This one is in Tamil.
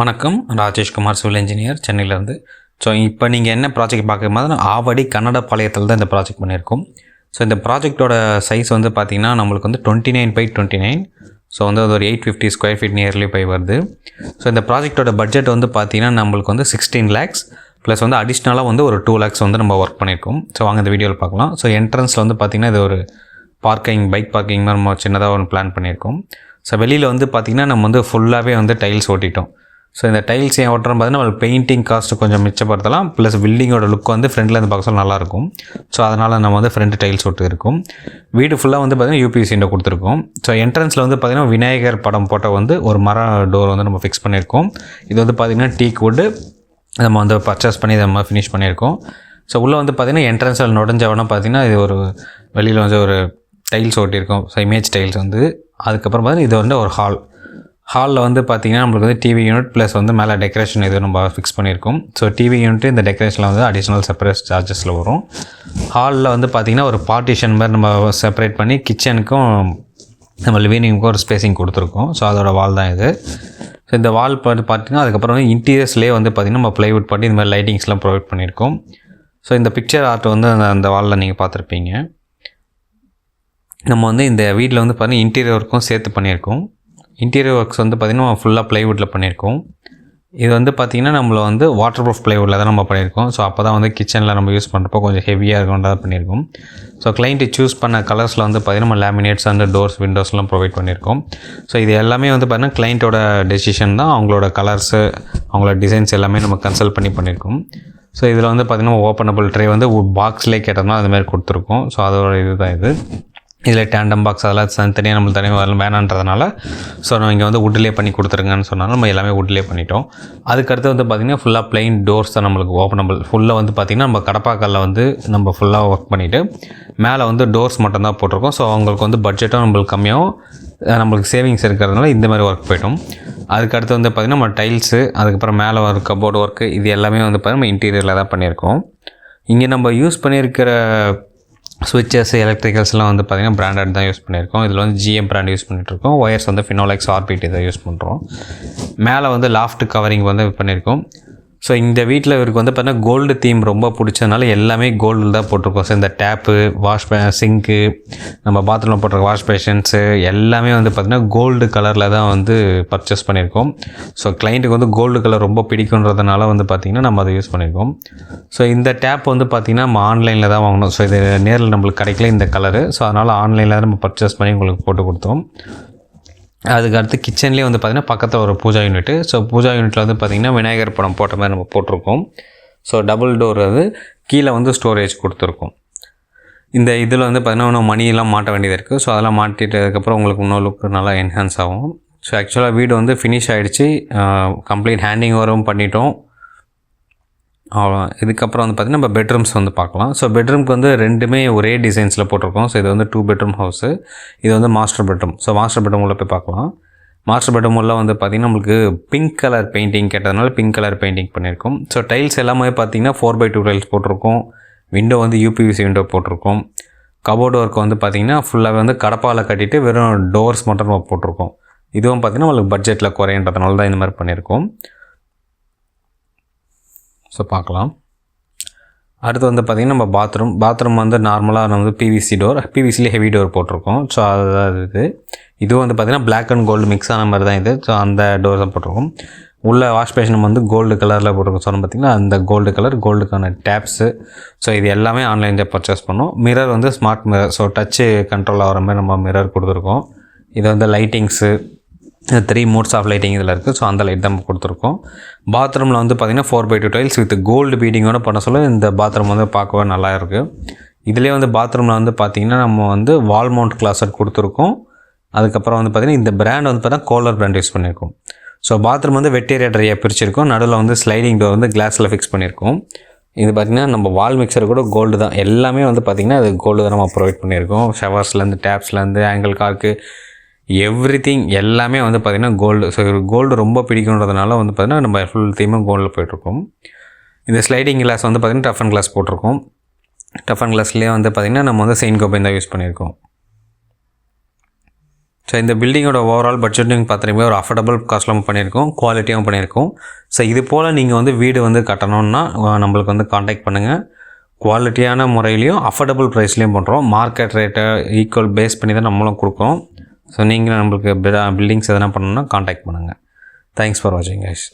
வணக்கம். ராஜேஷ்குமார் சிவில் இன்ஜினியர் சென்னையிலேருந்து. ஸோ இப்போ நீங்கள் என்ன ப்ராஜெக்ட் பார்க்கும்போது ஆவடி கன்னட பாளையத்தில் தான் இந்த ப்ராஜெக்ட் பண்ணியிருக்கோம். ஸோ இந்த ப்ராஜெக்டோட சைஸ் வந்து பார்த்திங்கன்னா நம்மளுக்கு வந்து twenty nine by twenty nine so வந்து அது ஒரு eight fifty square feet nearly by வருது. ஸோ இந்த ப்ராஜெக்ட்டோட பட்ஜெட் வந்து பார்த்திங்கன்னா நம்மளுக்கு வந்து சிக்ஸ்டீன் லேக்ஸ் ப்ளஸ் வந்து அடிஷ்னலாக வந்து ஒரு டூ லேக்ஸ் வந்து நம்ம ஒர்க் பண்ணியிருக்கோம். ஸோ வாங்க இந்த வீடியோவில் பார்க்கலாம். ஸோ என்ட்ரன்ஸில் வந்து பார்த்திங்கன்னா இது ஒரு பார்க்கிங் பைக் பார்க்கிங் மாதிரி நம்ம சின்னதாக ஒன்று பிளான் பண்ணியிருக்கோம். ஸோ வெளியில் வந்து பார்த்திங்கன்னா நம்ம வந்து ஃபுல்லாகவே வந்து டைல்ஸ் ஓட்டிட்டோம். ஸோ இந்த டைல்ஸ் ஏன் ஓட்டுறோம் பார்த்தீங்கன்னா நம்மளுக்கு பெயிண்டிங் காஸ்ட்டு கொஞ்சம் மிச்சப்படுத்தலாம். ப்ளஸ் பில்டிங்கோட லுக் வந்து ஃப்ரண்ட்டில் இருந்து பார்க்க சொல்ல நல்லாயிருக்கும். ஸோ அதனால் நம்ம வந்து ஃப்ரண்ட் டைல்ஸ் ஒட்டு இருக்கும் வீடு ஃபுல்லாக வந்து பார்த்திங்கன்னா யூபிஎஸ் கொடுத்துருக்கோம். ஸோ என்ட்ரன்ஸில் வந்து பார்த்திங்கன்னா விநாயகர் படம் போட்ட வந்து ஒரு மர டோர் வந்து நம்ம ஃபிக்ஸ் பண்ணியிருக்கோம். இது வந்து பார்த்திங்கன்னா டீக் வுட்டு நம்ம வந்து பர்ச்சேஸ் பண்ணி நம்ம ஃபினிஷ் பண்ணியிருக்கோம். ஸோ உள்ளே வந்து பார்த்திங்கன்னா என்ட்ரன்ஸில் நுழைஞ்சவொடனே பார்த்திங்கன்னா இது ஒரு வெளியில் வந்து ஒரு டைல்ஸ் ஓட்டியிருக்கோம் ஸோ இமேஜ் டைல்ஸ் வந்து. அதுக்கப்புறம் பார்த்தீங்கன்னா இது வந்து ஒரு ஹால் ஹாலில் வந்து பார்த்திங்கன்னா நம்மளுக்கு வந்து டிவி யூனிட் ப்ளஸ் வந்து மேலே டெக்கரேஷன் இது நம்ம ஃபிக்ஸ் பண்ணியிருக்கோம். ஸோ டிவி யூனிட் இந்த டெக்கரேஷனில் வந்து அடிஷ்னல் செப்பரேட் சார்ஜஸில் வரும். ஹாலில் வந்து பார்த்திங்கன்னா ஒரு பார்ட்டிஷன் மாதிரி நம்ம செப்பரேட் பண்ணி கிச்சனுக்கும் நம்ம லிவினிங்க்கும் ஒரு ஸ்பேசிங் கொடுத்துருக்கோம். ஸோ அதோட வால் தான் இது. ஸோ இந்த வால் பார்த்து பார்த்தீங்கன்னா அதுக்கப்புறம் வந்து இன்டீரியர்ஸ்லேயே வந்து பார்த்திங்கன்னா நம்ம ப்ளைவுட் பண்ணி இந்த மாதிரி லைட்டிங்ஸ்லாம் ப்ரொவைட் பண்ணியிருக்கோம். ஸோ இந்த பிக்சர் ஆர்ட் வந்து அந்த அந்த வாலில் நீங்கள் பார்த்துருப்பீங்க நம்ம வந்து இந்த வீட்டில் வந்து பார்த்தீங்கன்னா இன்டீரியர் ஒர்க்கும் சேர்த்து பண்ணியிருக்கோம். இன்டீரியர் ஒர்க்ஸ் வந்து பார்த்திங்கன்னா ஃபுல்லாக ப்ளைவுட்டில் பண்ணியிருக்கோம் இது வந்து பார்த்திங்கன்னா நம்மள வந்து வாட்டர் ப்ரூஃப் ப்ளைவுட்டில் தான் நம்ம பண்ணியிருக்கோம் ஸோ அப்போ தான் வந்து கிச்சனில் நம்ம யூஸ் பண்ணுறப்போ கொஞ்சம் ஹெவியாக இருக்கும்ன்றதை பண்ணியிருக்கோம் ஸோ கிளைண்ட்டு சூஸ் பண்ண கலர்ஸில் வந்து பார்த்திங்கன்னா நம்ம லேமினேட்ஸ் அந்த டோர்ஸ் விண்டோஸ்லாம் ப்ரொவைட் பண்ணியிருக்கோம் ஸோ இது எல்லாமே வந்து பார்த்திங்கன்னா கிளைண்ட்டோட டெசிஷன் தான். அவங்களோட கலர்ஸு அவங்களோட டிசைன்ஸ் எல்லாமே நம்ம கன்சல்ட் பண்ணி பண்ணியிருக்கோம் ஸோ இதில் வந்து பார்த்திங்கன்னா ஓப்பனபிள் ட்ரே வந்து பாக்ஸ்லேயே கேட்டோம்னா அது கொடுத்துருக்கோம். ஸோ அதோட இது தான் இது. இதில் டேண்டம் பாக்ஸ் அதெல்லாம் தனித்தனியாக நம்மளுக்கு தனியாக வரலாம். வேணான்றதுனால ஸோ நம்ம இங்கே வந்து வுட்லேயே பண்ணி கொடுத்துருங்கன்னு சொன்னாலும் நம்ம எல்லாமே வுட்லேயே பண்ணிட்டோம். அதுக்கடுத்து வந்து பார்த்திங்கன்னா ஃபுல்லாக பிளெயின் டோர்ஸ் தான் நம்மளுக்கு ஓப்பனபிள் ஃபுல்லாக வந்து பார்த்திங்கன்னா நம்ம கடப்பாக்கல்ல வந்து நம்ம ஃபுல்லாக ஒர்க் பண்ணிவிட்டு மேலே வந்து டோர்ஸ் மட்டும்தான் போட்டிருக்கோம். ஸோ அவங்களுக்கு வந்து பட்ஜெட்டும் நம்மளுக்கு கம்மியாகவும் நம்மளுக்கு சேவிங்ஸ் இருக்கிறதுனால இந்த மாதிரி ஒர்க் போயிட்டோம் அதுக்கடுத்து வந்து பார்த்திங்கன்னா நம்ம டைல்ஸு அதுக்கப்புறம் மேலே வர கபோர்டு ஒர்க்கு இது எல்லாமே வந்து பார்த்திங்கன்னா நம்ம இன்டீரியரில் தான் பண்ணியிருக்கோம். இங்கே நம்ம யூஸ் பண்ணியிருக்கிற சுவிட்சஸ் எலக்ட்ரிக்கல்ஸ்லாம் வந்து பார்த்திங்கன்னா பிராண்டட் தான் யூஸ் பண்ணியிருக்கோம். இதில் வந்து ஜிஎம் பிராண்ட் யூஸ் பண்ணிகிட்ருக்கோம் ஒயர்ஸ் வந்து ஃபினோலெக்ஸ் ஆர்பிட் இதை யூஸ் பண்ணுறோம் மேலே வந்து லாஃப்ட் கவரிங் வந்து பண்ணியிருக்கோம். ஸோ இந்த வீட்டில் இவருக்கு வந்து பார்த்தீங்கன்னா கோல்டு தீம் ரொம்ப பிடிச்சதுனால எல்லாமே கோல்டில் தான் போட்டிருக்கோம். ஸோ இந்த டேப்பு வாஷ் பே சிங்க்கு நம்ம பாத்ரூமில் போட்டிருக்க வாஷ் பேஷன்ஸு எல்லாமே வந்து பார்த்திங்கன்னா கோல்டு கலரில் தான் வந்து பர்ச்சேஸ் பண்ணியிருக்கோம். ஸோ கிளைண்ட்டுக்கு வந்து கோல்டு கலர் ரொம்ப பிடிக்குன்றதுனால வந்து பார்த்திங்கன்னா நம்ம அதை யூஸ் பண்ணியிருக்கோம். ஸோ இந்த டேப் வந்து பார்த்திங்கன்னா நம்ம ஆன்லைனில் தான் வாங்கணும். ஸோ இது நேரில் நம்மளுக்கு கிடைக்கல இந்த கலரு ஸோ அதனால் ஆன்லைனில் தான் நம்ம பர்ச்சேஸ் பண்ணி உங்களுக்கு போட்டு கொடுத்தோம். அதுக்கு அடுத்து கிச்சன்லேயே வந்து பார்த்திங்கன்னா பக்கத்தில் ஒரு பூஜா யூனிட்டு ஸோ பூஜா யூனிட்டில் வந்து பார்த்திங்கன்னா விநாயகர் படம் போட்ட மாதிரி நம்ம போட்டிருக்கோம். ஸோ டபுள் டோர் அது. கீழே வந்து ஸ்டோரேஜ் கொடுத்துருக்கோம். இந்த இதில் வந்து பார்த்திங்கன்னா இன்னும் மணியெல்லாம் மாட்ட வேண்டியது இருக்குது ஸோ அதெல்லாம் மாட்டிட்டதுக்கப்புறம் உங்களுக்கு இன்னும் லுக் நல்லா என்ஹான்ஸ் ஆகும். ஸோ ஆக்சுவலாக வீடு வந்து ஃபினிஷ் ஆகிடுச்சு கம்ப்ளீட் ஹேண்டிங் ஓவரும் பண்ணிட்டோம். அவ்வளோ இதுக்கப்புறம் வந்து பார்த்திங்கன்னா நம்ம பெட்ரூம்ஸ் வந்து பார்க்கலாம். ஸோ பெட்ரூம்க்கு வந்து ரெண்டுமே ஒரே டிசைன்ஸில் போட்டிருக்கோம். ஸோ இது வந்து டூ பெட்ரூம் ஹவுஸு இது வந்து master bedroom so master bedroom உள்ள போய் பார்க்கலாம். மாஸ்டர் பெட்ரூம் உள்ள வந்து பார்த்திங்கன்னா நம்மளுக்கு பிங்க் கலர் பெயிண்டிங் கேட்டதுனால பிங்க் கலர் பெயிண்டிங் பண்ணியிருக்கோம். ஸோ டைல்ஸ் எல்லாமே பார்த்திங்கன்னா ஃபோர் பை டூ டைல்ஸ் போட்டிருக்கோம். விண்டோ வந்து யூபிவிசி விண்டோ போட்டிருக்கோம். கபோர்டு ஒர்க் வந்து பார்த்திங்கன்னா ஃபுல்லாகவே வந்து கடப்பால் கட்டிட்டு வெறும் டோர்ஸ் மட்டும் போட்டிருக்கோம். இதுவும் பார்த்திங்கன்னா உங்களுக்கு பட்ஜெட்டில் குறையன்றதுனால தான் இந்த மாதிரி பண்ணியிருக்கோம். ஸோ பார்க்கலாம். அடுத்து வந்து பார்த்திங்கன்னா நம்ம பாத்ரூம் பாத்ரூம் வந்து நார்மலாக நம்ம வந்து பிவிசி டோர் பிவிசிலே ஹெவி டோர் போட்டிருக்கோம். ஸோ அதுதான் இது. இதுவும் வந்து பார்த்திங்கன்னா பிளாக் அண்ட் கோல்டு மிக்ஸ் ஆன மாதிரி தான் இது. ஸோ அந்த டோர் தான் போட்டிருக்கோம். உள்ள வாஷ் பேஷன் வந்து கோல்டு கலரில் போட்டிருக்கோம். சொன்ன பார்த்திங்கன்னா அந்த கோல்டு கலர் கோல்டுக்கான டேப்ஸு ஸோ இது எல்லாமே ஆன்லைனில் பர்ச்சேஸ் பண்ணோம். மிரர் வந்து smart mirror so touch control ஆகிற மாதிரி நம்ம மிரர் கொடுத்துருக்கோம். இது வந்து lightings three modes of lighting இதில் இருக்குது ஸோ அந்த லைட் தான் நம்ம கொடுத்துருக்கோம். பாத்ரூமில் வந்து பார்த்திங்கன்னா four by two tiles with gold பீட்டிங்கோட பண்ண சொல்ல இந்த பாத்ரூம் வந்து பார்க்கவே நல்லா இருக்குது இதுலேயே வந்து பாத்ரூமில் வந்து பார்த்திங்கன்னா நம்ம வந்து வால் மவுண்ட் கிளாஸட் கொடுத்துருக்கோம். அதுக்கப்புறம் வந்து பார்த்திங்கன்னா இந்த பிராண்ட் வந்து பார்த்திங்கன்னா கோலர் பிராண்ட் யூஸ் பண்ணியிருக்கோம் ஸோ பாத்ரூம் வந்து வெட்டேரியேட்டரையாக பிரிச்சிருக்கோம். நடுவில் வந்து ஸ்லைடிங் டோர் வந்து கிளாஸில் ஃபிக்ஸ் பண்ணியிருக்கோம் இது பார்த்திங்கன்னா நம்ம வால் மிக்சர் கூட கோல்டு தான். எல்லாமே வந்து பார்த்திங்கன்னா அது கோல்டு தான் நம்ம ப்ரொவைட் பண்ணியிருக்கோம் ஷவர்ஸ்லேருந்து டேப்ஸ்லேருந்து ஆங்கிள் கார்க்கு எவ்ரி திங் எல்லாமே வந்து பார்த்திங்கன்னா கோல்டு ஸோ கோல்டு ரொம்ப பிடிக்குன்றதுனால வந்து பார்த்திங்கன்னா நம்ம ஃபுல் தீமாக கோல்டில் போயிட்டுருக்கோம். இந்த ஸ்லைடிங் கிளாஸ் வந்து பார்த்திங்கன்னா டஃபன் கிளாஸ் போட்டிருக்கோம். டஃபன் கிளாஸ்லேயே வந்து பார்த்திங்கன்னா நம்ம வந்து செயின் கோப்பையும் தான் யூஸ் பண்ணியிருக்கோம். ஸோ இந்த பில்டிங்கோட ஓவரால் பட்ஜெட்டிங் பார்த்துருக்கீங்க ஒரு அஃபோர்டபுள் காஸ்ட்லாம் பண்ணியிருக்கோம் குவாலிட்டியாகவும் பண்ணியிருக்கோம். ஸோ இது போல் நீங்கள் வந்து வீடு வந்து கட்டணுன்னா நம்மளுக்கு வந்து காண்டாக்ட் பண்ணுங்கள் குவாலிட்டியான முறையிலையும் அஃபோர்டபுள் ப்ரைஸ்லேயும் பண்ணுறோம் மார்க்கெட் ரேட்டை ஈக்குவல் பேஸ் பண்ணி தான் நம்மளும் கொடுக்குறோம். ஸோ நீங்களும் நம்மளுக்கு பில்டிங்ஸ் எதனா பண்ணணும்னா காண்டாக்ட் பண்ணுங்கள் தேங்க்ஸ் ஃபார் வாட்சிங் கைஸ்